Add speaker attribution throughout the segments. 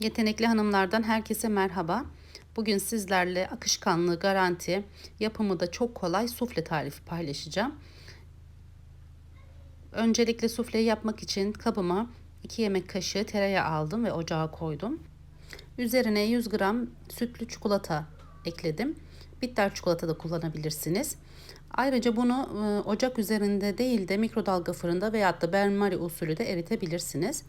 Speaker 1: Yetenekli hanımlardan herkese merhaba. Bugün sizlerle akışkanlığı garanti, yapımı da çok kolay sufle tarifi paylaşacağım. Öncelikle sufleyi yapmak için kabıma 2 yemek kaşığı tereyağı aldım ve ocağa koydum. Üzerine 100 gram sütlü çikolata ekledim. Bitter çikolata da kullanabilirsiniz. Ayrıca bunu e, ocak üzerinde değil de mikrodalga fırında veyahut da benmari usulü de eritebilirsiniz.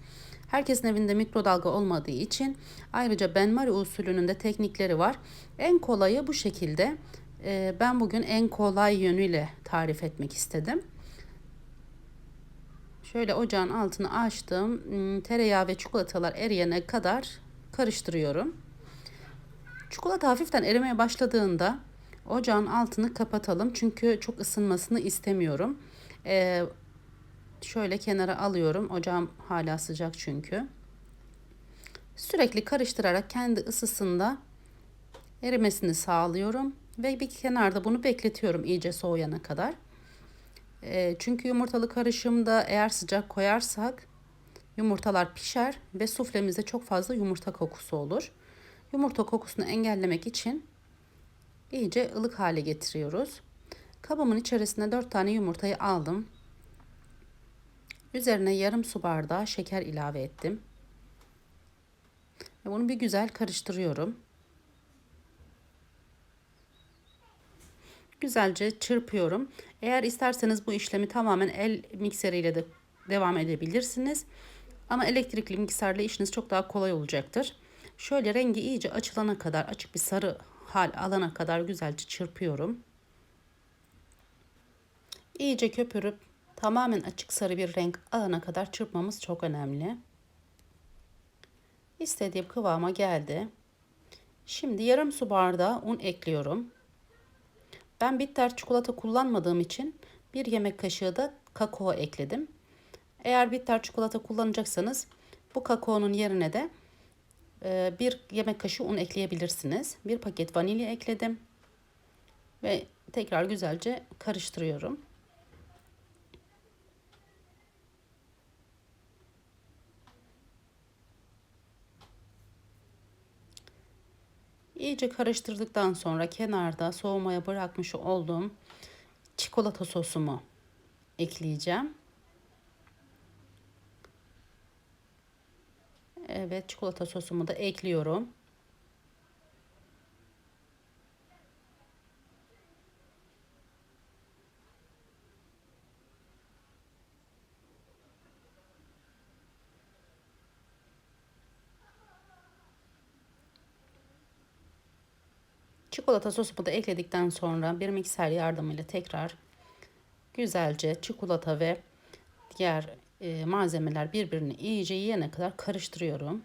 Speaker 1: Herkesin evinde mikrodalga olmadığı için ayrıca benmari usulünün de teknikleri var. En kolayı bu şekilde. E, ben bugün en kolay yönüyle tarif etmek istedim. Şöyle ocağın altını açtım. Hmm, tereyağı ve çikolatalar eriyene kadar karıştırıyorum. Çikolata hafiften erimeye başladığında ocağın altını kapatalım. Çünkü çok ısınmasını istemiyorum. Ee, şöyle kenara alıyorum. Ocağım hala sıcak çünkü. Sürekli karıştırarak kendi ısısında erimesini sağlıyorum. Ve bir kenarda bunu bekletiyorum iyice soğuyana kadar. E, çünkü yumurtalı karışımda eğer sıcak koyarsak yumurtalar pişer ve suflemizde çok fazla yumurta kokusu olur. Yumurta kokusunu engellemek için iyice ılık hale getiriyoruz. Kabımın içerisine 4 tane yumurtayı aldım. Üzerine yarım su bardağı şeker ilave ettim. Ve bunu bir güzel karıştırıyorum. Güzelce çırpıyorum. Eğer isterseniz bu işlemi tamamen el mikseriyle de devam edebilirsiniz. Ama elektrikli mikserle işiniz çok daha kolay olacaktır. Şöyle rengi iyice açılana kadar, açık bir sarı hal alana kadar güzelce çırpıyorum. İyice köpürüp tamamen açık sarı bir renk alana kadar çırpmamız çok önemli. İstediğim kıvama geldi. Şimdi yarım su bardağı un ekliyorum. Ben bitter çikolata kullanmadığım için bir yemek kaşığı da kakao ekledim. Eğer bitter çikolata kullanacaksanız bu kakaonun yerine de bir yemek kaşığı un ekleyebilirsiniz. Bir paket vanilya ekledim. Ve tekrar güzelce karıştırıyorum. İyice karıştırdıktan sonra kenarda soğumaya bırakmış olduğum çikolata sosumu ekleyeceğim. Evet çikolata sosumu da ekliyorum. Çikolata sosumu da ekledikten sonra bir mikser yardımıyla tekrar güzelce çikolata ve diğer e, malzemeler birbirini iyice yiyene kadar karıştırıyorum.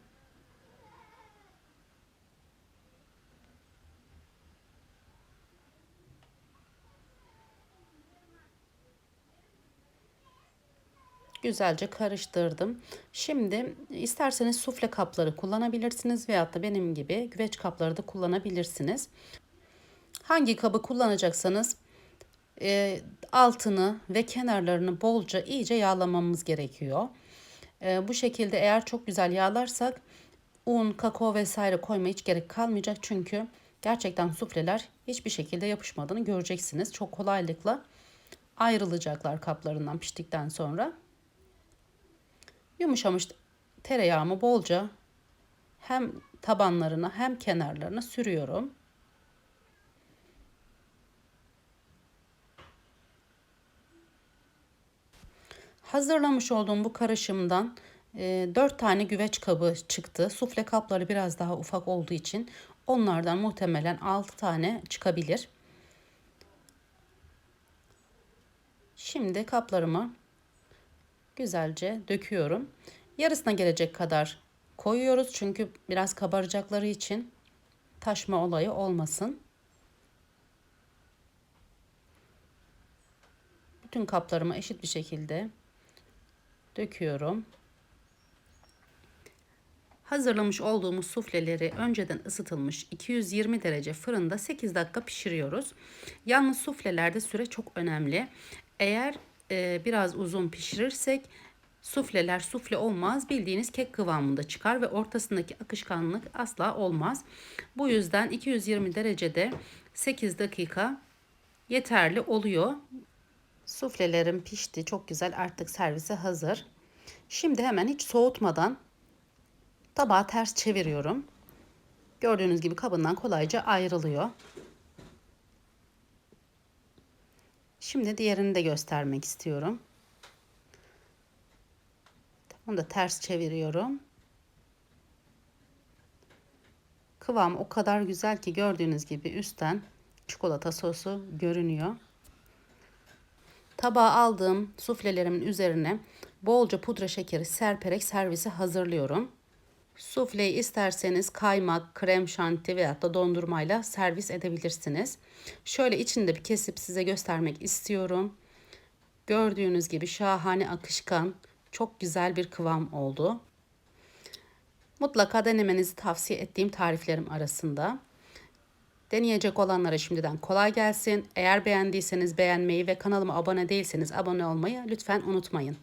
Speaker 1: Güzelce karıştırdım. Şimdi isterseniz sufle kapları kullanabilirsiniz veyahut da benim gibi güveç kapları da kullanabilirsiniz. Hangi kabı kullanacaksanız e, altını ve kenarlarını bolca iyice yağlamamız gerekiyor. E, bu şekilde eğer çok güzel yağlarsak un, kakao vesaire koyma hiç gerek kalmayacak. Çünkü gerçekten sufleler hiçbir şekilde yapışmadığını göreceksiniz. Çok kolaylıkla ayrılacaklar kaplarından piştikten sonra. Yumuşamış tereyağımı bolca hem tabanlarına hem kenarlarına sürüyorum. Hazırlamış olduğum bu karışımdan e, 4 tane güveç kabı çıktı. Sufle kapları biraz daha ufak olduğu için onlardan muhtemelen 6 tane çıkabilir. Şimdi kaplarımı güzelce döküyorum. Yarısına gelecek kadar koyuyoruz çünkü biraz kabaracakları için taşma olayı olmasın. Bütün kaplarımı eşit bir şekilde döküyorum. Hazırlamış olduğumuz sufleleri önceden ısıtılmış 220 derece fırında 8 dakika pişiriyoruz. Yalnız suflelerde süre çok önemli. Eğer e, biraz uzun pişirirsek Sufleler sufle olmaz. Bildiğiniz kek kıvamında çıkar ve ortasındaki akışkanlık asla olmaz. Bu yüzden 220 derecede 8 dakika yeterli oluyor. Suflelerim pişti. Çok güzel. Artık servise hazır. Şimdi hemen hiç soğutmadan tabağı ters çeviriyorum. Gördüğünüz gibi kabından kolayca ayrılıyor. Şimdi diğerini de göstermek istiyorum. Onu da ters çeviriyorum. Kıvam o kadar güzel ki gördüğünüz gibi üstten çikolata sosu görünüyor. Tabağa aldığım suflelerimin üzerine bolca pudra şekeri serperek servisi hazırlıyorum. Sufleyi isterseniz kaymak, krem şanti veya da dondurmayla servis edebilirsiniz. Şöyle içinde bir kesip size göstermek istiyorum. Gördüğünüz gibi şahane akışkan, çok güzel bir kıvam oldu. Mutlaka denemenizi tavsiye ettiğim tariflerim arasında. Deneyecek olanlara şimdiden kolay gelsin. Eğer beğendiyseniz beğenmeyi ve kanalıma abone değilseniz abone olmayı lütfen unutmayın.